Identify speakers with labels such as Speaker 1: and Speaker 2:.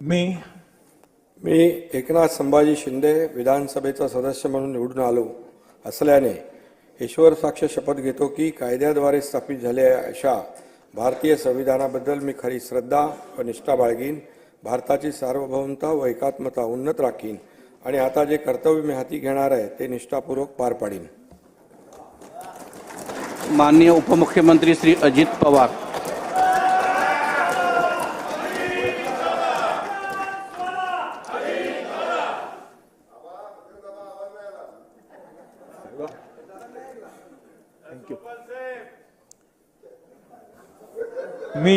Speaker 1: मी
Speaker 2: मी एकनाथ संभाजी शिंदे विधानसभेचा सदस्य म्हणून निवडून आलो. असल्याने ईश्वर साक्ष शपथ घेतो की कायद्याद्वारे स्थापित झालेल्या अशा भारतीय संविधानाबद्दल मी खरी श्रद्धा व निष्ठा बाळगीन भारताची सार्वभौमता व एकात्मता उन्नत राखीन आणि आता जे कर्तव्य मी हाती घेणार आहे ते निष्ठापूर्वक पार पाडीन.
Speaker 3: माननीय उपमुख्यमंत्री श्री अजित पवार
Speaker 1: मी